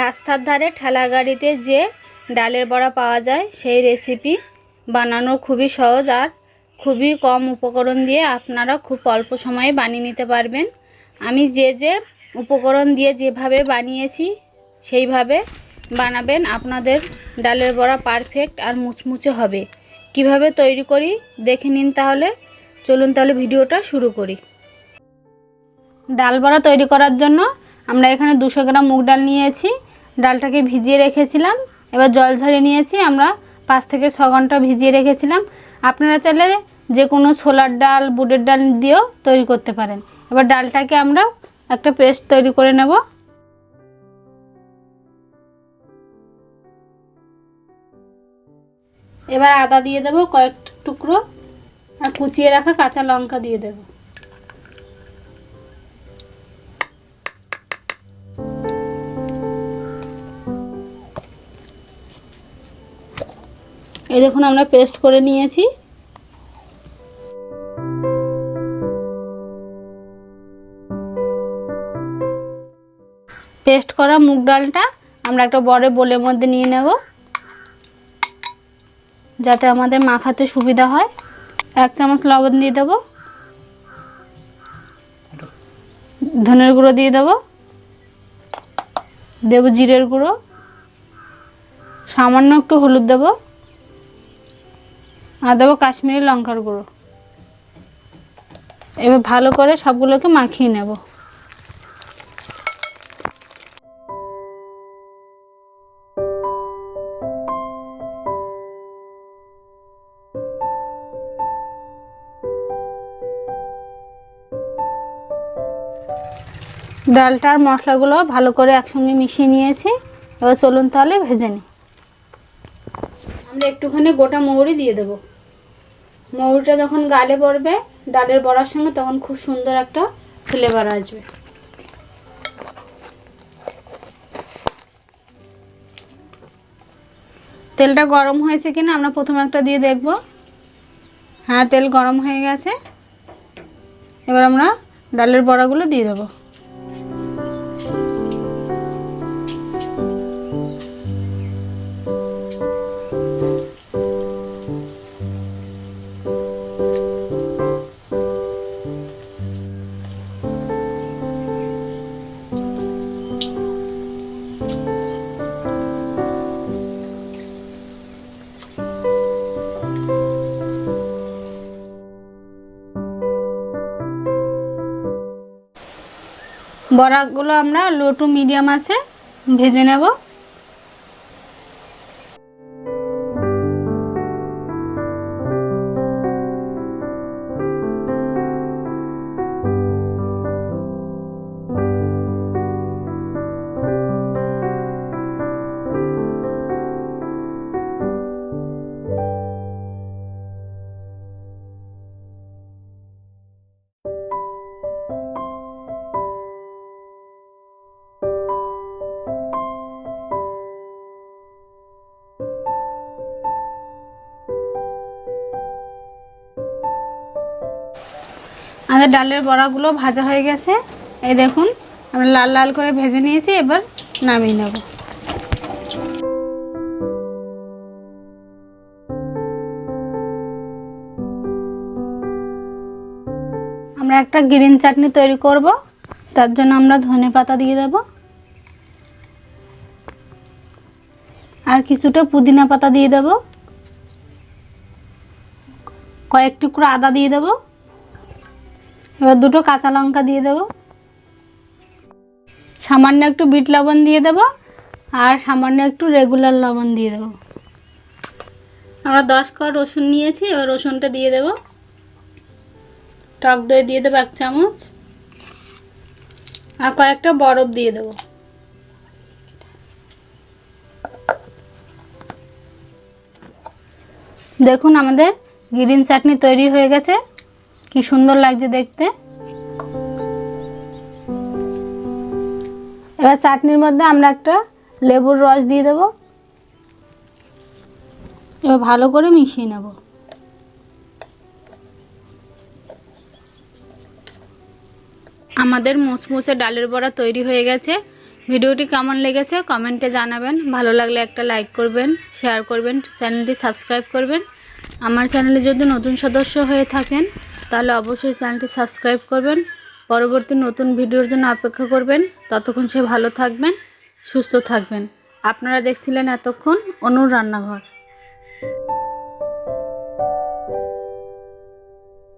রাস্তার ধারে ঠেলা গাড়িতে যে ডালের বড়া পাওয়া যায়, সেই রেসিপি বানানো খুবই সহজ আর খুবই কম উপকরণ দিয়ে আপনারা খুব অল্প সময়ে বানিয়ে নিতে পারবেন। আমি যে যে উপকরণ দিয়ে যেভাবে বানিয়েছি, সেইভাবে বানাবেন। আপনাদের ডালের বড়া পারফেক্ট আর মুচমুচে হবে। কীভাবে তৈরি করি, দেখে নিন তাহলে। চলুন তাহলে ভিডিওটা শুরু করি। ডাল বড়া তৈরি করার জন্য আমরা এখানে দুশো গ্রাম মুগ ডাল নিয়েছি। ডালটাকে ভিজিয়ে রেখেছিলাম। এবার জল ঝরিয়ে নিয়েছি। আমরা পাঁচ থেকে ছ ঘণ্টা ভিজিয়ে রেখেছিলাম। আপনারা চাইলে যে কোনো ছোলার ডাল, বুটের ডাল দিয়েও তৈরি করতে পারেন। এবার ডালটাকে আমরা একটা পেস্ট তৈরি করে নেব। এবার আদা দিয়ে দেবো কয়েক টুকরো। আর কুচিয়ে রাখা কাঁচা লঙ্কা দিয়ে দেবো। এই দেখুন, আমরা পেস্ট করে নিয়েছি। পেস্ট করা মুগ ডালটা আমরা একটা বড় বোলের মধ্যে নিয়ে নেব, যাতে আমাদের মাখাতে সুবিধা হয়। এক চামচ লবণ দিয়ে দেবো। ধনের গুঁড়ো দিয়ে দেবো। দেবো জিরের গুঁড়ো। সামান্য একটু হলুদ দেবো। আর দেবো কাশ্মীরি লঙ্কার গুঁড়ো। এবার ভালো করে সবগুলোকে মাখিয়ে নেব। ডালটার মশলাগুলো ভালো করে একসঙ্গে মিশিয়ে নিয়েছি। এবার চলুন তাহলে ভেজে নিই। আমরা একটুখানি গোটা মৌরি দিয়ে দেবো। মৌরিটা যখন গালে পড়বে, ডালের বড়ার সঙ্গে তখন খুব সুন্দর একটা ফ্লেভার আসবে। তেলটা গরম হয়েছে কিনা আমরা প্রথমে একটা দিয়ে দেখব। হ্যাঁ তেল গরম হয়ে গেছে। এবার আমরা ডালের বড়াগুলো দিয়ে দেবো। বড়াগুলো আমরা লো টু মিডিয়াম আছে ভেজে নেব। আমাদের ডালের বড়াগুলো ভাজা হয়ে গেছে। এই দেখুন, আমরা লাল লাল করে ভেজে নিয়েছি, এবার নামিয়ে নেব। আমরা একটা গ্রিন চাটনি তৈরি করব, তার জন্য আমরা ধনে পাতা দিয়ে দেব। আর কিছুটা পুদিনা পাতা দিয়ে দেব। কয়েক টুকরো আদা দিয়ে দেবো। এবার দুটো কাঁচা লঙ্কা দিয়ে দেব। সামান্য একটু বিট লবণ দিয়ে দেব আর সামান্য একটু রেগুলার লবণ দিয়ে দেব। আমরা দশ কর রসুন নিয়েছি, এবার রসুনটা দিয়ে দেব। টক দই দিয়ে দেবো এক চামচ। আর কয়েকটা বরফ দিয়ে দেব। দেখুন আমাদের গ্রিন চাটনি তৈরি হয়ে গেছে। কি সুন্দর লাগছে দেখতে। এবার চাটনির মধ্যে আমরা একটা লেবুর রস দিয়ে দেব। এবার ভালো করে মিশিয়ে নেব। আমাদের মুসমুসে ডালের বড়া তৈরি হয়ে গেছে। ভিডিওটি কেমন লেগেছে কমেন্টে জানাবেন। ভালো লাগলে একটা লাইক করবেন, শেয়ার করবেন, চ্যানেলটি সাবস্ক্রাইব করবেন। আমার চ্যানেলে যদি নতুন সদস্য হয়ে থাকেন, তাহলে অবশ্যই চ্যানেলটি সাবস্ক্রাইব করবেন। পরবর্তী নতুন ভিডিওর জন্য অপেক্ষা করবেন। ততক্ষণ সে ভালো থাকবেন, সুস্থ থাকবেন। আপনারা দেখছিলেন এতক্ষণ অনুর রান্নাঘর।